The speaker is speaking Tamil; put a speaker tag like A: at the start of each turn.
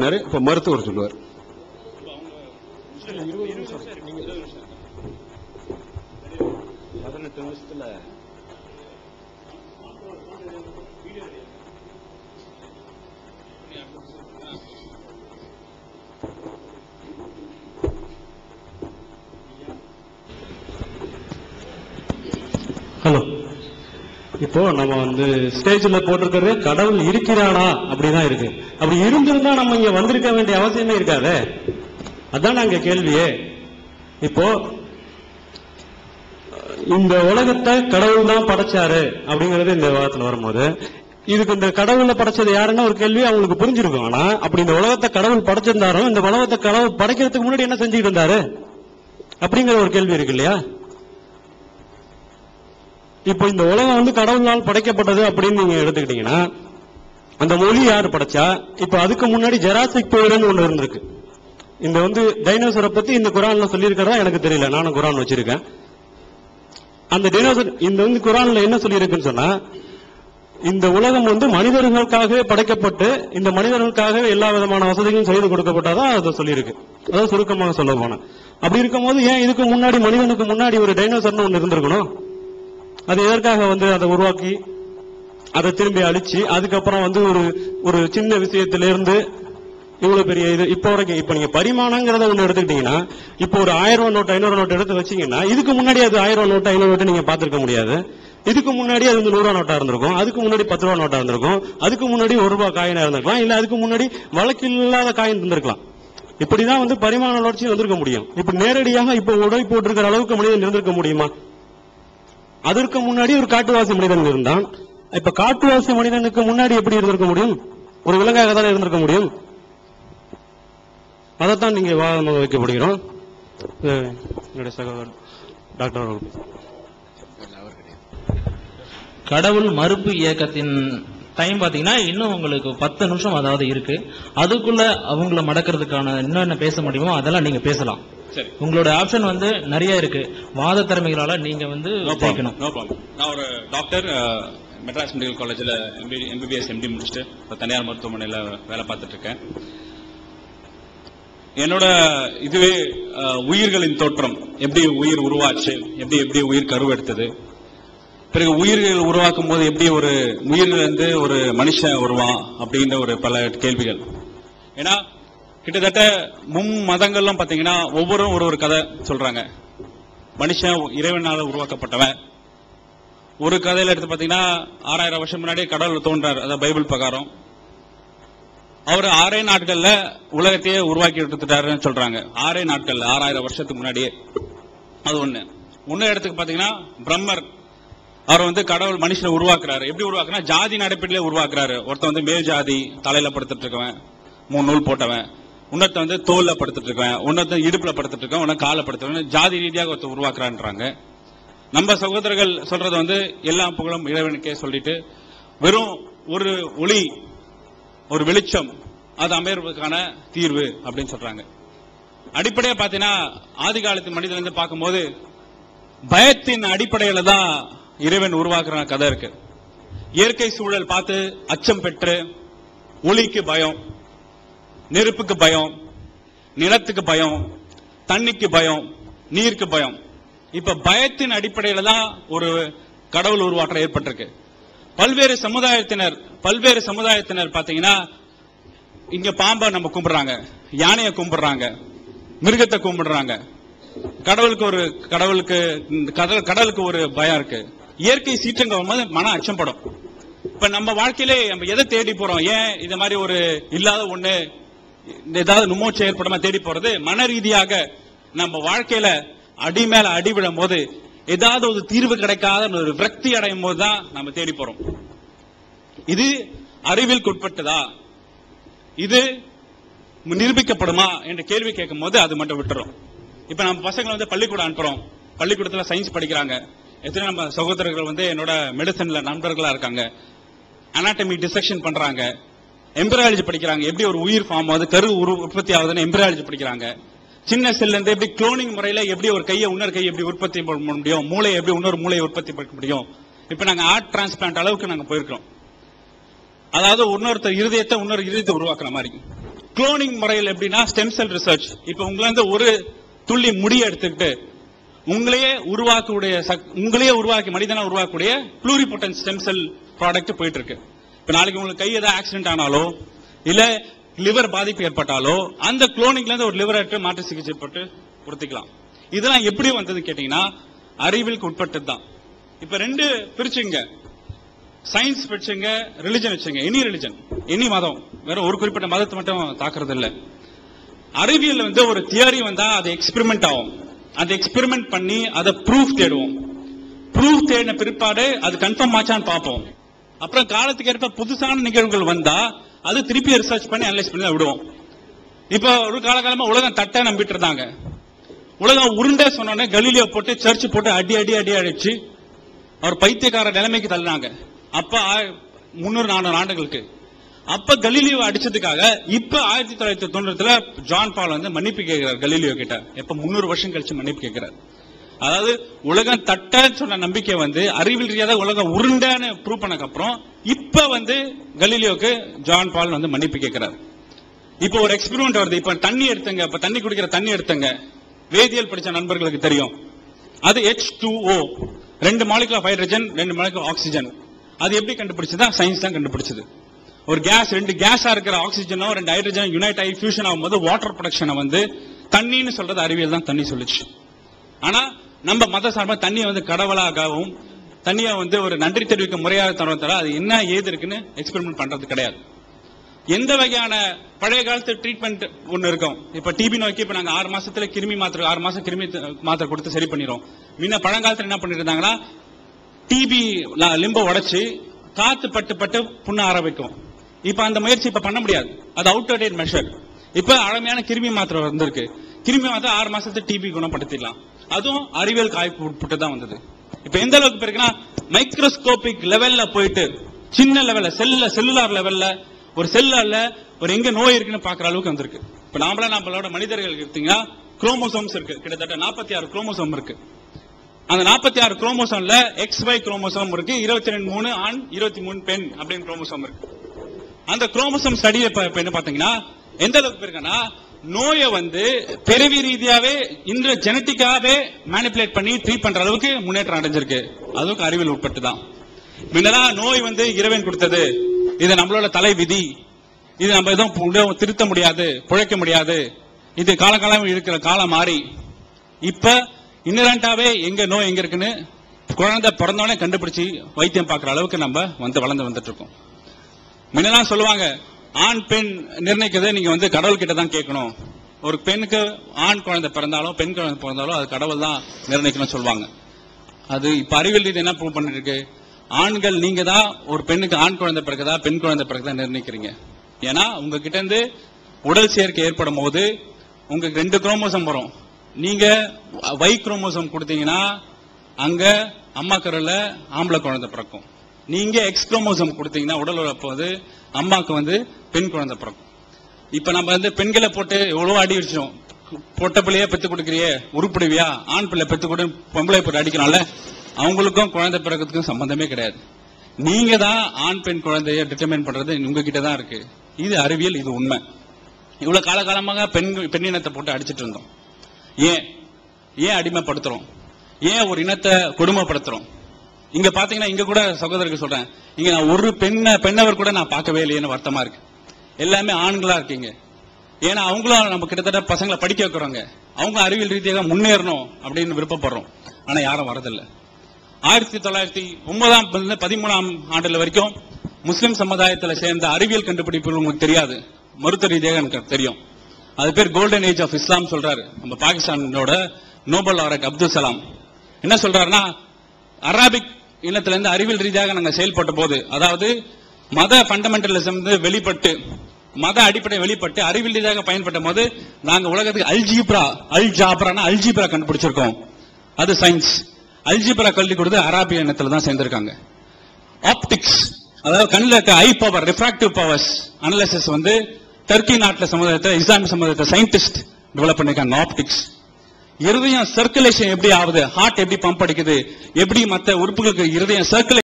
A: இப்ப மருத்துவர் சொல்லுவார்.
B: பதினெட்டு
C: ஹலோ. இப்போ நம்ம வந்து ஸ்டேஜ்ல போட்டிருக்கிறது கடவுள் இருக்கிறானா? அப்படிதான் இருக்கு. அப்படி இருந்திருந்தா நம்ம இங்க வந்திருக்க வேண்டிய அவசியமே இருக்காதே? அதான் நாங்க கேள்வியே. இப்போ இந்த உலகத்தை கடவுள் தான் படைச்சாரு அப்படிங்கறது இந்த விவாதத்துல வரும்போது இதுக்கு இந்த கடவுளை படைச்சது யாருன்னா ஒரு கேள்வி அவங்களுக்கு புரிஞ்சிருக்கும். ஆனா அப்படி இந்த உலகத்தை கடவுள் படைச்சிருந்தாரோ இந்த உலகத்தை கடவுள் படைக்கிறதுக்கு முன்னாடி என்ன செஞ்சுட்டு இருந்தாரு? அப்படிங்கிற ஒரு கேள்வி இருக்கு இல்லையா? இப்போ இந்த உலகம் வந்து கடவுளால் படைக்கப்பட்டது அப்படின்னு நீங்க எடுத்துக்கிட்டீங்கன்னா அந்த மொழி யார் படைச்சா? இப்ப அதுக்கு முன்னாடி ஜெராசிக் பீரியட்னு ஒண்ணு இருந்திருக்கு. இந்த வந்து டைனோசரை பத்தி இந்த குரான்ல சொல்லியிருக்கிறதா எனக்கு தெரியல. நானும் குரான் வச்சிருக்கேன். அந்த டைனோசர் இந்த வந்து குரான்ல என்ன சொல்லியிருக்குன்னு சொன்னா இந்த உலகம் வந்து மனிதர்களுக்காகவே படைக்கப்பட்டு இந்த மனிதர்களுக்காகவே எல்லா விதமான வசதிகளும் செய்து கொடுக்கப்பட்டாதான் அதை சொல்லியிருக்கு. அதான் சுருக்கமாக சொல்ல போனேன் அப்படி இருக்கும்போது ஏன் இதுக்கு முன்னாடி மனிதனுக்கு முன்னாடி ஒரு டைனோசர்னு ஒன்று இருந்திருக்கணும்? அது எதற்காக வந்து அதை உருவாக்கி அதை திரும்பி அழிச்சு அதுக்கப்புறம் வந்து ஒரு ஒரு சின்ன விஷயத்திலிருந்து இவ்வளவு பெரிய இது இப்போ வரைக்கும் இப்போ நீங்க பரிமாணங்கிறத ஒண்ணு எடுத்துக்கிட்டீங்கன்னா இப்போ ஒரு ஆயிரம் ரூபா நோட்டு ஐநூறு நோட்டு எடுத்து வச்சீங்கன்னா இதுக்கு முன்னாடி அது ஆயிரம் ரூபா நோட்டு ஐநூறு நோட்டு நீங்க பார்த்துருக்க முடியாது. இதுக்கு முன்னாடி அது வந்து நூறுவா நோட்டா இருந்திருக்கும் அதுக்கு முன்னாடி பத்து ரூபா நோட்டா இருந்திருக்கும் அதுக்கு முன்னாடி ஒரு ரூபாய் காயினா இருந்திருக்கலாம் இல்ல அதுக்கு முன்னாடி வழக்கு இல்லாத காயின் இருந்திருக்கலாம். இப்படிதான் வந்து பரிமாண வளர்ச்சி வந்திருக்க முடியும். இப்ப நேரடியாக இப்ப உடை போட்டிருக்கிற அளவுக்கு மனிதன் இருந்திருக்க முடியுமா? அதற்கு முன்னாடி ஒரு காட்டுவாசி மனிதன் இருந்தான். இப்ப காட்டுவாசி மனிதனுக்கு முன்னாடி எப்படி இருந்திருக்க முடியும்? ஒரு விலங்காக தானே இருந்திருக்க முடியும்? அதைத்தான் நீங்க வாதமாக வைக்கப்படுகிறோம். என்னுடைய சகோதரர் டாக்டர் அவர்கள்.
D: கடவுள் மறுப்பு இயக்கத்தின் டைம் பாத்தீங்கன்னா இன்னும் உங்களுக்கு பத்து நிமிஷம் அதாவது இருக்கு. அதுக்குள்ள அவங்கள மடக்கிறதுக்கான என்னென்ன பேச முடியுமோ அதெல்லாம் நீங்க பேசலாம்.
B: சரி.
D: உங்களோட ஆப்ஷன் வந்து நிறைய இருக்கு. வாத திறமைகளால நீங்க வந்து ஜெயிக்கணும்.
B: நான் ஒரு டாக்டர் மெட்ராஸ் மெடிக்கல் காலேஜில் எம்பி எம்பிபிஎஸ் எம்டி முடிச்சுட்டு இப்போ தனியார் மருத்துவமனையில் வேலை பார்த்துட்ருக்கேன் என்னோட இதுவே உயிர்களின் தோற்றம். எப்படி உயிர் உருவாச்சு எப்படி எப்படி உயிர் கருவெடுத்தது பிறகு உயிர்கள் உருவாக்கும் போது எப்படி ஒரு உயிரிலிருந்து ஒரு மனுஷன் வருவான் அப்படின்ற ஒரு பல கேள்விகள். ஏன்னா கிட்டத்தட்ட மும் மதங்கள்லாம் பார்த்தீங்கன்னா ஒவ்வொரு ஒரு ஒரு கதை சொல்றாங்க. மனுஷன் இறைவனால் உருவாக்கப்பட்டவன் ஒரு கதையில எடுத்து பாத்தீங்கன்னா ஆறாயிரம் வருஷம் முன்னாடியே கடவுள் தோன்றார். அதாவது பைபிள் பிரகாரம். அவர் ஆறே நாட்கள்ல உலகத்தையே உருவாக்கி எடுத்துட்டாருன்னு சொல்றாங்க. ஆறே நாட்கள்ல ஆறாயிரம் வருஷத்துக்கு முன்னாடியே. அது ஒண்ணு. இன்னொரு இடத்துக்கு பாத்தீங்கன்னா பிரம்மர். அவர் வந்து கடவுள் மனுஷனை உருவாக்குறாரு. எப்படி உருவாக்குனா ஜாதி அடிப்படையில உருவாக்குறாரு. ஒருத்தன் வந்து மேல் ஜாதி தலையில படுத்துட்டு இருக்கவன் மூணு நூல் போட்டவன். உன்னத்தை வந்து தோல்ல படுத்துட்டு இருக்கவன் உன்னத்தை இடுப்புல படுத்துட்டு இருக்கவன் உன்ன காலை படுத்துருவேன் ஜாதி ரீதியாக ஒருத்தர் உருவாக்குறான்றாங்க. நம்ம சகோதரர்கள் சொல்றது வந்து எல்லா புகழும் இறைவனுக்கே சொல்லிட்டு வெறும் ஒரு ஒளி ஒரு வெளிச்சம் அது அமைவதற்கான தீர்வு அப்படின்னு சொல்றாங்க. அடிப்படையா பாத்தீங்கன்னா ஆதி காலத்து மனிதன் இருந்து பார்க்கும்போது பயத்தின் அடிப்படையில தான் இறைவன் உருவாக்குற கதை இருக்கு. இயற்கை சூழல் பார்த்து அச்சம் பெற்று ஒளிக்கு பயம் நெருப்புக்கு பயம் நிலத்துக்கு பயம் தண்ணிக்கு பயம் நீருக்கு பயம் இப்ப பயத்தின் அடிப்படையில தான் ஒரு கடவுள் உருவாற்றம் ஏற்பட்டிருக்கு. பல்வேறு சமுதாயத்தினர் பல்வேறு சமுதாயத்தினர் பாத்தீங்கன்னா இங்க பாம்பை நம்ம கும்பிடுறாங்க யானையை கும்பிடுறாங்க மிருகத்தை கும்பிடுறாங்க. கடவுளுக்கு ஒரு கடவுளுக்கு கடல் கடலுக்கு ஒரு பயம் இருக்கு. இயற்கை சீற்றங்க வரும்போது மன அச்சம்படும். இப்ப நம்ம வாழ்க்கையிலே நம்ம எதை தேடி போறோம்? ஏன் இந்த மாதிரி ஒரு இல்லாத ஒண்ணு ஏதாவது நுமோட்சி ஏற்படாம தேடி போறது? மன ரீதியாக நம்ம வாழ்க்கையில அடி மேல அடி விடும் போது ஏதாவது ஒரு தீர்வு கிடைக்காத ஒரு விரக்தி அடையும் போது தான் நம்ம தேடி போறோம். இது அறிவியலுக்கு உட்பட்டதா? இது நிரூபிக்கப்படுமா என்ற கேள்வி கேட்கும் போது அது மட்டும் விட்டுறோம். இப்ப நம்ம பசங்களை வந்து பள்ளிக்கூடம் அனுப்புறோம். பள்ளிக்கூடத்துல சயின்ஸ் படிக்கிறாங்க. எத்தனை நம்ம சகோதரர்கள் வந்து என்னோட மெடிசன்ல நண்பர்களா இருக்காங்க. அனாட்டமி டிசெக்ஷன் பண்றாங்க. எம்பிராலஜி படிக்கிறாங்க. எப்படி ஒரு உயிர் ஃபார்ம் ஆகுது? கரு உரு உற்பத்தி ஆகுதுன்னு எம்பிராலஜி படிக்கிறாங்க. சின்ன செல்ல இருந்து எப்படி குளோனிங் முறையில எப்படி ஒரு கையை இன்னொரு கையை எப்படி உற்பத்தி பண்ண முடியும்? மூளையை எப்படி இன்னொரு மூளையை உற்பத்தி பண்ண முடியும்? இப்ப நாங்க ஆர்ட் டிரான்ஸ்பிளான்ட் அளவுக்கு நாங்க போயிருக்கிறோம். அதாவது இன்னொருத்தர் இருதயத்தை இன்னொரு இருதயத்தை உருவாக்குற மாதிரி. குளோனிங் முறையில் எப்படின்னா ஸ்டெம் செல் ரிசர்ச் இப்போ உங்களை வந்து ஒரு துள்ளி முடியை எடுத்துக்கிட்டு உங்களையே உருவாக்கக்கூடிய சக்- உங்களையே உருவாக்கி மனிதனா உருவாக்கக்கூடிய ப்ளூரிபொட்டன் ஸ்டெம் செல் ப்ராடக்ட் போயிட்டு இருக்கு. இப்ப நாளைக்கு உங்களுக்கு கை ஏதாவது ஆக்சிடென்ட் ஆனாலோ இல்ல லிவர் பாதிப்பு ஏற்பட்டாலோ அந்த குளோனிங்ல இருந்து ஒரு லிவர் எடுத்து மாற்று சிகிச்சை போட்டு பொருத்திக்கலாம் இதெல்லாம் எப்படி வந்தது கேட்டீங்கன்னா அறிவியலுக்கு உட்பட்டது தான். இப்ப ரெண்டு பிரிச்சுங்க. சயின்ஸ் பிரிச்சுங்க ரிலிஜன் வச்சுங்க. எனி ரிலிஜன் எனி மதம். வேற ஒரு குறிப்பிட்ட மதத்தை மட்டும் தாக்குறது இல்லை அறிவியல் வந்து ஒரு தியரி வந்தா அது எக்ஸ்பெரிமெண்ட் ஆகும். அந்த எக்ஸ்பெரிமெண்ட் பண்ணி அதை ப்ரூஃப் தேடுவோம். ப்ரூஃப் தேடின பிற்பாடு அது கன்ஃபார்ம் ஆச்சான்னு பார்ப்போம். அப்புறம் காலத்துக்கு ஏற்ப புதுசான நிகழ்வுகள் வந்தா அது திருப்பி ரிசர்ச் பண்ணி அனலைஸ் பண்ணி தான் விடுவோம். இப்போ ஒரு காலகாலமா உலகம் தட்டை நம்பிட்டு இருந்தாங்க. உலகம் உருண்டை சொன்னோடனே கலீலியோ போட்டு சர்ச் போட்டு அடி அடி அடி அடிச்சு அவர் பைத்தியக்கார நிலைமைக்கு தள்ளினாங்க. அப்ப முந்நூறு முன்னூறு நானூறு ஆண்டுகளுக்கு. அப்ப கலீலியோ அடிச்சதுக்காக இப்ப ஆயிரத்தி தொள்ளாயிரத்தி தொண்ணூறுல ஜான் பால் வந்து மன்னிப்பு கேட்கிறார் கலீலியோ கிட்ட. எப்ப முன்னூறு வருஷம் கழிச்சு மன்னிப்பு கேட்கிறார். அதாவது உலகம் தட்டன்னு சொன்ன நம்பிக்கை வந்து அறிவியல் ரீதியாக உலகம் உருண்டைன்னு ப்ரூவ் பண்ணக்கப்புறம் இப்போ இப்ப வந்து கலீலியோக்கு ஜான் பால் வந்து மன்னிப்பு கேட்கிறார். இப்போ ஒரு எக்ஸ்பெரிமெண்ட் வருது. இப்ப தண்ணி எடுத்துங்க. இப்ப தண்ணி குடிக்கிற தண்ணி எடுத்துங்க. வேதியியல் படிச்ச நண்பர்களுக்கு தெரியும். அது ஹெச் டூ ஓ ரெண்டு மாலிகுல ஹைட்ரஜன் ரெண்டு மாலிகுல ஆக்சிஜன் அது எப்படி கண்டுபிடிச்சதா சயின்ஸ் தான் கண்டுபிடிச்சது. ஒரு கேஸ் ரெண்டு கேஸா இருக்கிற ஆக்சிஜனும் ரெண்டு ஹைட்ரஜன் யுனைட் ஆகி ஃபியூஷன் ஆகும்போது வாட்டர் ப்ரொடக்ஷனை வந்து தண்ணின்னு சொல்றது அறிவியல் தான் தண்ணி சொல்லுச்சு. ஆனா நம்ம மத சார்பாக தண்ணியை வந்து கடவுளாகவும் தண்ணியை வந்து ஒரு நன்றி தெரிவிக்க முறையாக தர அது என்ன ஏது இருக்குன்னு எக்ஸ்பெரிமெண்ட் பண்றது கிடையாது. எந்த வகையான பழைய காலத்து ட்ரீட்மெண்ட் ஒன்று இருக்கும்? இப்போ டிபி நோய்க்கு இப்போ நாங்கள் ஆறு மாசத்துல கிருமி மாத்திரை ஆறு மாசம் கிருமி மாத்திரை கொடுத்து சரி பண்ணிடுவோம் முன்ன பழங்காலத்தில் என்ன பண்ணியிருந்தாங்கன்னா டிபி லிம்ப உடைச்சு காத்து பட்டு பட்டு புண்ண ஆரம்பிக்கும் இப்போ அந்த முயற்சி இப்போ பண்ண முடியாது. அது அவுட் டேட் மெஷர் இப்போ அழமையான கிருமி மாத்திரை வந்திருக்கு. கிருமி மாத்திரை ஆறு மாசத்துல டிபி குணப்படுத்திடலாம். அதுவும் அறிவியல் காய்ப்பு உட்பட்டு தான் வந்தது. இப்ப எந்த அளவுக்கு போயிருக்குன்னா மைக்ரோஸ்கோபிக் லெவல்ல போயிட்டு சின்ன லெவல்ல செல்ல செல்லுலார் லெவல்ல ஒரு செல்லால ஒரு எங்க நோய் இருக்குன்னு பாக்குற அளவுக்கு வந்திருக்கு. இப்ப நாமளா நம்மளோட மனிதர்கள் எடுத்தீங்கன்னா குரோமோசோம்ஸ் இருக்கு. கிட்டத்தட்ட நாற்பத்தி ஆறு குரோமோசோம் இருக்கு. அந்த 46 ஆறு குரோமோசோம்ல எக்ஸ் ஒய் குரோமோசோம் இருக்கு. இருபத்தி ரெண்டு மூணு ஆண் இருபத்தி மூணு பெண் அப்படின்னு குரோமோசோம் இருக்கு. அந்த குரோமோசோம் ஸ்டடியை என்ன பாத்தீங்கன்னா எந்த அளவுக்கு இருக்குன்னா நோயை வந்து பிறவி ரீதியாவே இந்த ஜெனட்டிக்காவே மேனிப்புலேட் பண்ணி ட்ரீட் பண்ற அளவுக்கு முன்னேற்றம் அடைஞ்சிருக்கு. அதுவும் அறிவியல் உட்பட்டு தான் முன்னதான் நோய் வந்து இறைவன் கொடுத்தது. இது நம்மளோட தலை விதி இது நம்ம எதுவும் திருத்த முடியாது பிழைக்க முடியாது. இது காலகாலம் இருக்கிற காலம் மாறி. இப்ப இன்னரண்டாவே எங்க நோய் எங்க இருக்குன்னு குழந்தை பிறந்தோடனே கண்டுபிடிச்சு வைத்தியம் பார்க்குற அளவுக்கு நம்ம வந்து வளர்ந்து வந்துட்டு இருக்கோம். முன்னெல்லாம் சொல்லுவாங்க ஆண் பெண் நிர்ணயிக்கிறதை நீங்க வந்து கடவுள் கிட்ட தான் கேட்கணும். ஒரு பெண்ணுக்கு ஆண் குழந்தை பிறந்தாலும் பெண் குழந்தை பிறந்தாலும் அது கடவுள் தான் நிர்ணயிக்கணும்னு சொல்லுவாங்க. அது இப்ப அறிவியல் ரீதி என்ன ப்ரூவ் பண்ணிட்டு இருக்கு ஆண்கள் நீங்க தான் ஒரு பெண்ணுக்கு ஆண் குழந்தை பிறகுதா பெண் குழந்தை பிறகுதா நிர்ணயிக்கிறீங்க. ஏன்னா உங்ககிட்ட இருந்து உடல் சேர்க்கை ஏற்படும் போது உங்களுக்கு ரெண்டு குரோமோசம் வரும். நீங்க வை குரோமோசம் கொடுத்தீங்கன்னா அங்க அம்மா கருவில் ஆம்பளை குழந்தை பிறக்கும். நீங்க எக்ஸ்க்ரோமோசம் கொடுத்தீங்கன்னா உடல் உழப்போது வந்து வந்து பெண் குழந்தை பிறக்கும். இப்ப நம்ம வந்து பெண்களை போட்டு எவ்வளவு அடி அடிச்சிடும் பொட்ட பிள்ளைய பெத்து கொடுக்குறியே உருப்பிடுவியா? ஆண் பிள்ளை பெத்து கொடு பொம்பளை போட்டு அடிக்கணும்ல? அவங்களுக்கும் குழந்தை பிறக்கிறதுக்கும் சம்பந்தமே கிடையாது. நீங்க தான் ஆண் பெண் குழந்தைய டிட்டர்மைன் பண்றது உங்ககிட்ட தான் இருக்கு. இது அறிவியல் இது உண்மை. இவ்வளவு காலகாலமாக பெண் பெண்ணினத்தை போட்டு அடிச்சிட்டு இருந்தோம். ஏன்? ஏன் அடிமைப்படுத்துறோம்? ஏன் ஒரு இனத்தை கொடுமைப்படுத்துறோம்? இங்க பாத்தீங்கன்னா இங்க கூட சகோதரருக்கு சொல்றேன். இங்க நான் ஒரு பெண்ண பெண்ணவர் கூட நான் பார்க்கவே இல்லையேன்னு வருத்தமா இருக்கு. எல்லாமே ஆண்களா இருக்கீங்க. ஏன்னா அவங்களும் நம்ம கிட்டத்தட்ட பசங்களை படிக்க வைக்கிறோங்க அவங்க அறிவியல் ரீதியாக முன்னேறணும் அப்படின்னு விருப்பப்படுறோம். ஆனா யாரும் வரதில்லை. ஆயிரத்தி தொள்ளாயிரத்தி ஒன்பதாம் பதிமூணாம் ஆண்டுல வரைக்கும் முஸ்லிம் சமுதாயத்தில் சேர்ந்த அறிவியல் கண்டுபிடிப்புகள் உங்களுக்கு தெரியாது. மருத்துவ ரீதியாக எனக்கு தெரியும். அது பேர் கோல்டன் ஏஜ் ஆஃப் இஸ்லாம் சொல்றாரு. நம்ம பாகிஸ்தானோட நோபல் ஆரக் அப்துல் சலாம். என்ன சொல்றாருன்னா அராபிக் இனத்துல அறிவியல் ரீதியாக நாங்கள் செயல்பட்ட போது அதாவது மத ஃபண்டமெண்டலிசம் வந்து வெளிப்பட்டு மத அடிப்படை வெளிப்பட்டு அறிவியல் ரீதியாக பயன்பட்ட போது நாங்கள் உலகத்துக்கு அல்ஜீப்ரா அல் அல்ஜிப்ரா கண்டுபிடிச்சிருக்கோம். அது சயின்ஸ் அல்ஜிப்ரா கல்வி கொடுத்து அராபிய இனத்தில் தான் சேர்ந்திருக்காங்க. ஆப்டிக்ஸ் அதாவது கண்ணில் இருக்க eye power refractive powers analysis வந்து டர்க்கி நாட்டில் சமுதாயத்தை இஸ்லாமிய சமுதாயத்தை சயின்டிஸ்ட் டெவலப் பண்ணியிருக்காங்க ஆப்டிக்ஸ் இருதயம் சர்க்குலேஷன் எப்படி ஆகுது? ஹார்ட் எப்படி பம்ப் அடிக்குது? எப்படி மத்த உறுப்புகளுக்கு இருதயம் சர்க்குலேஷன்